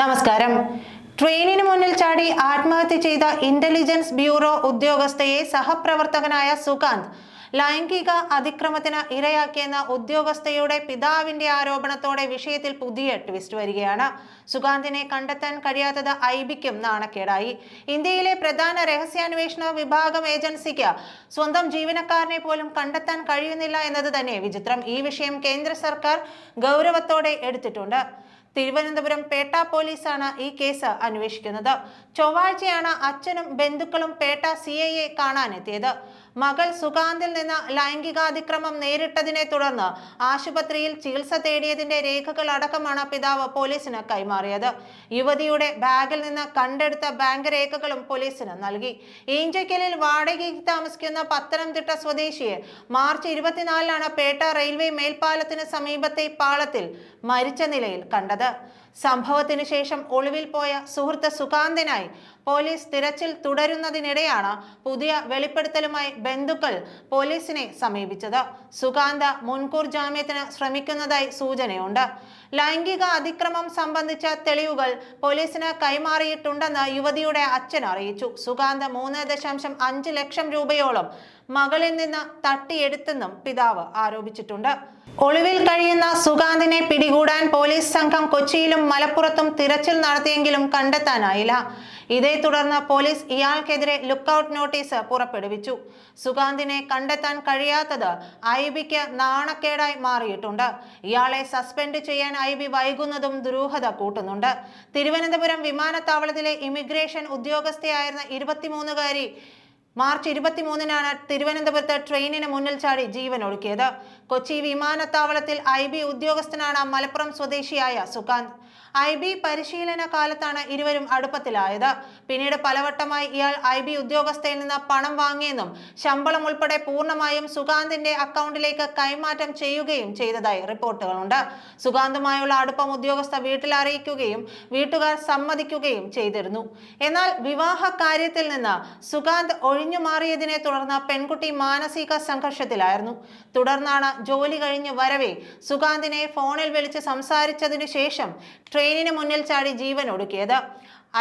നമസ്കാരം. ട്രെയിനിന് മുന്നിൽ ചാടി ആത്മഹത്യ ചെയ്ത ഇന്റലിജൻസ് ബ്യൂറോ ഉദ്യോഗസ്ഥയെ സഹപ്രവർത്തകനായ സുകാന്ത് ലൈംഗിക അതിക്രമത്തിന് ഇരയാക്കിയെന്ന ഉദ്യോഗസ്ഥയുടെ പിതാവിന്റെ ആരോപണത്തോടെ വിഷയത്തിൽ പുതിയ ട്വിസ്റ്റ് വരികയാണ്. സുകാന്തിനെ കണ്ടെത്താൻ കഴിയാത്തത് ഐബിക്കും നാണക്കേടായി. ഇന്ത്യയിലെ പ്രധാന രഹസ്യാന്വേഷണ വിഭാഗം ഏജൻസിക്ക് സ്വന്തം ജീവനക്കാരനെ പോലും കണ്ടെത്താൻ കഴിയുന്നില്ല എന്നത് തന്നെ വിചിത്രം. ഈ വിഷയം കേന്ദ്ര സർക്കാർ ഗൗരവത്തോടെ എടുത്തിട്ടുണ്ട്. തിരുവനന്തപുരം പേട്ട പോലീസാണ് ഈ കേസ് അന്വേഷിക്കുന്നത്. ചൊവ്വാഴ്ചയാണ് അച്ഛനും ബന്ധുക്കളും പേട്ട സി കാണാനെത്തിയത്. മകൾ സുകാന്തിൽ നിന്ന് ലൈംഗികാതിക്രമം നേരിട്ടതിനെ തുടർന്ന് ആശുപത്രിയിൽ ചികിത്സ തേടിയതിന്റെ രേഖകൾ അടക്കമാണ് പിതാവ് പോലീസിന് കൈമാറിയത്. യുവതിയുടെ ബാഗിൽ നിന്ന് കണ്ടെടുത്ത ബാങ്ക് രേഖകളും പോലീസിന് നൽകി. ഈഞ്ചക്കലിൽ വാടകയ്ക്ക് താമസിക്കുന്ന പത്തനംതിട്ട സ്വദേശിയെ മാർച്ച് ഇരുപത്തിനാലിനാണ് പേട്ട റെയിൽവേ മേൽപ്പാലത്തിന് സമീപത്തെ പാളത്തിൽ മരിച്ച നിലയിൽ കണ്ടത്. സംഭവത്തിന് ശേഷം ഒളിവിൽ പോയ സുഹൃത്ത് സുകാന്തിനായി പോലീസ് തിരച്ചിൽ തുടരുന്നതിനിടെയാണ് പുതിയ വെളിപ്പെടുത്തലുമായി ബന്ധുക്കൾ പോലീസിനെ സമീപിച്ചത്. സുകാന്ത മുൻകൂർ ജാമ്യത്തിന് ശ്രമിക്കുന്നതായി സൂചനയുണ്ട്. ലൈംഗിക അതിക്രമം സംബന്ധിച്ച തെളിവുകൾ പോലീസിന് കൈമാറിയിട്ടുണ്ടെന്ന് യുവതിയുടെ അച്ഛൻ അറിയിച്ചു. സുകാന്ത് മൂന്ന് ദശാംശം അഞ്ച് ലക്ഷം രൂപയോളം മകളിൽ നിന്ന് തട്ടിയെടുത്തെന്നും പിതാവ് ആരോപിച്ചിട്ടുണ്ട്. ഒളിവിൽ കഴിയുന്ന സുകാന്തിനെ പിടികൂടാൻ പോലീസ് സംഘം കൊച്ചിയിലും മലപ്പുറത്തും തിരച്ചിൽ നടത്തിയെങ്കിലും കണ്ടെത്താനായില്ല. ഇതേ തുടർന്ന് പോലീസ് ഇയാൾക്കെതിരെ ലുക്കൌട്ട് നോട്ടീസ് പുറപ്പെടുവിച്ചു. സുകാന്തിനെ കണ്ടെത്താൻ കഴിയാത്തത് ഐ ബിക്ക് നാണക്കേടായി മാറിയിട്ടുണ്ട്. ഇയാളെ സസ്പെൻഡ് ചെയ്യാൻ ഐ ബി വൈകുന്നതും ദുരൂഹത കൂട്ടുന്നുണ്ട്. തിരുവനന്തപുരം വിമാനത്താവളത്തിലെ ഇമിഗ്രേഷൻ ഉദ്യോഗസ്ഥയായിരുന്ന ഇരുപത്തിമൂന്നുകാരി മാർച്ച് ഇരുപത്തിമൂന്നിനാണ് തിരുവനന്തപുരത്ത് ട്രെയിനിന് മുന്നിൽ ചാടി ജീവൻ ഒഴുക്കിയത് കൊച്ചി വിമാനത്താവളത്തിൽ ഐ ബി ഉദ്യോഗസ്ഥനാണ് മലപ്പുറം സ്വദേശിയായ സുകാന്ത്. ഐ ബി പരിശീലന കാലത്താണ് ഇരുവരും അടുപ്പത്തിലായത്. പിന്നീട് പലവട്ടമായി ഇയാൾ ഐ ബി ഉദ്യോഗസ്ഥയിൽ നിന്ന് പണം വാങ്ങിയെന്നും ശമ്പളം ഉൾപ്പെടെ പൂർണമായും സുഗാന്തിന്റെ അക്കൗണ്ടിലേക്ക് കൈമാറ്റം ചെയ്യുകയും ചെയ്തതായി റിപ്പോർട്ടുകളുണ്ട്. സുകാന്തുമായുള്ള അടുപ്പം ഉദ്യോഗസ്ഥ വീട്ടിൽ അറിയിക്കുകയും വീട്ടുകാർ സമ്മതിക്കുകയും ചെയ്തിരുന്നു. എന്നാൽ വിവാഹ കാര്യത്തിൽ നിന്ന് സുഗാന്ത് ഒഴിഞ്ഞു മാറിയതിനെ തുടർന്ന് പെൺകുട്ടി മാനസിക സംഘർഷത്തിലായിരുന്നു. തുടർന്നാണ് ജോലി കഴിഞ്ഞ് വരവേ സുഗാന്തിനെ ഫോണിൽ വിളിച്ച് സംസാരിച്ചതിനു ശേഷം ട്രെയിനിന് മുന്നിൽ ചാടി ജീവൻ ഒടുക്കിയത്.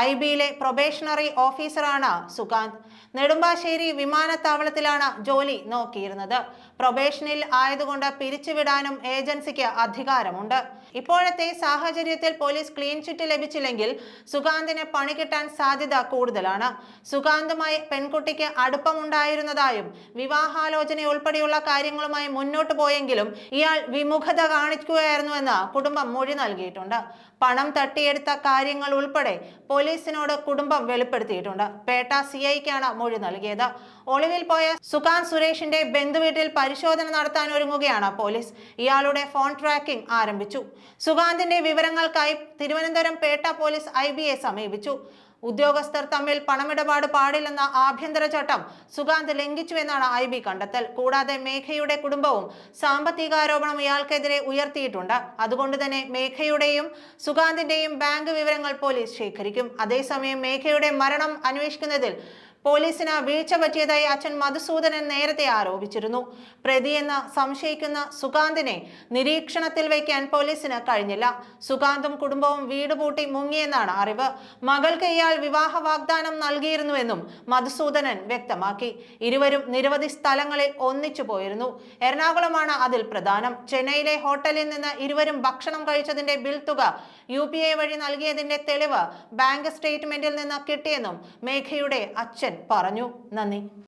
ഐ ബിയിലെ പ്രൊബേഷണറി ഓഫീസറാണ് സുകാന്ത്. നെടുമ്പാശ്ശേരി വിമാനത്താവളത്തിലാണ് ജോലി നോക്കിയിരുന്നത്. പ്രൊബേഷനിൽ ആയതുകൊണ്ട് പിരിച്ചുവിടാനും ഏജൻസിക്ക് അധികാരമുണ്ട്. ഇപ്പോഴത്തെ സാഹചര്യത്തിൽ പോലീസ് ക്ലീൻ ചിറ്റ് ലഭിച്ചില്ലെങ്കിൽ സുകാന്തിന് പണി കിട്ടാൻ സാധ്യത കൂടുതലാണ്. സുകാന്തുമായി പെൺകുട്ടിക്ക് അടുപ്പമുണ്ടായിരുന്നതായും വിവാഹാലോചന ഉൾപ്പെടെയുള്ള കാര്യങ്ങളുമായി മുന്നോട്ട് പോയെങ്കിലും ഇയാൾ വിമുഖത കാണിക്കുകയായിരുന്നുവെന്ന് കുടുംബം മൊഴി നൽകിയിട്ടുണ്ട്. പണം തട്ടിയെടുത്ത കാര്യങ്ങൾ ഉൾപ്പെടെ പോലീസിനോട് കുടുംബം വെളിപ്പെടുത്തിയിട്ടുണ്ട്. പേട്ട സി ഐക്കാണ് മൊഴി നൽകിയത്. ഒളിവിൽ പോയ സുഖാൻ സുരേഷിന്റെ ബന്ധുവീട്ടിൽ പരിശോധന നടത്താൻ ഒരുങ്ങുകയാണ് പോലീസ്. ഇയാളുടെ ഫോൺ ട്രാക്കിംഗ് ആരംഭിച്ചു. സുഖാന്തിന്റെ വിവരങ്ങൾക്കായി തിരുവനന്തപുരം പേട്ട പോലീസ് ഐ ബിയെ സമീപിച്ചു. ഉദ്യോഗസ്ഥർ തമ്മിൽ പണമിടപാട് പാടില്ലെന്ന ആഭ്യന്തര ചട്ടം സുഗാന്ത് ലംഘിച്ചുവെന്നാണ് ഐ ബി കണ്ടെത്തൽ. കൂടാതെ മേഘയുടെ കുടുംബവും സാമ്പത്തികാരോപണം ഇയാൾക്കെതിരെ ഉയർത്തിയിട്ടുണ്ട്. അതുകൊണ്ട് തന്നെ മേഘയുടെയും സുഗാന്തിന്റെയും ബാങ്ക് വിവരങ്ങൾ പോലീസ് ശേഖരിക്കും. അതേസമയം മേഘയുടെ മരണം അന്വേഷിക്കുന്നതിൽ പോലീസിന് വീഴ്ച പറ്റിയതായി അച്ഛൻ മധുസൂദനൻ നേരത്തെ ആരോപിച്ചിരുന്നു. പ്രതിയെന്ന് സംശയിക്കുന്ന സുകാന്തിനെ നിരീക്ഷണത്തിൽ വയ്ക്കാൻ പോലീസിന് കഴിഞ്ഞില്ല. സുകാന്തും കുടുംബവും വീടുപൂട്ടി മുങ്ങിയെന്നാണ് അറിവ്. മകൾക്ക് ഇയാൾ വിവാഹ വാഗ്ദാനം നൽകിയിരുന്നുവെന്നും മധുസൂദനൻ വ്യക്തമാക്കി. ഇരുവരും നിരവധി സ്ഥലങ്ങളിൽ ഒന്നിച്ചു പോയിരുന്നു. എറണാകുളമാണ് അതിൽ പ്രധാനം. ചെന്നൈയിലെ ഹോട്ടലിൽ നിന്ന് ഇരുവരും ഭക്ഷണം കഴിച്ചതിന്റെ ബിൽ തുക യു പി ഐ വഴി നൽകിയതിന്റെ തെളിവ് ബാങ്ക് സ്റ്റേറ്റ്മെന്റിൽ നിന്ന് കിട്ടിയെന്നും മേഘയുടെ അച്ഛൻ പറഞ്ഞു. നന്ദി.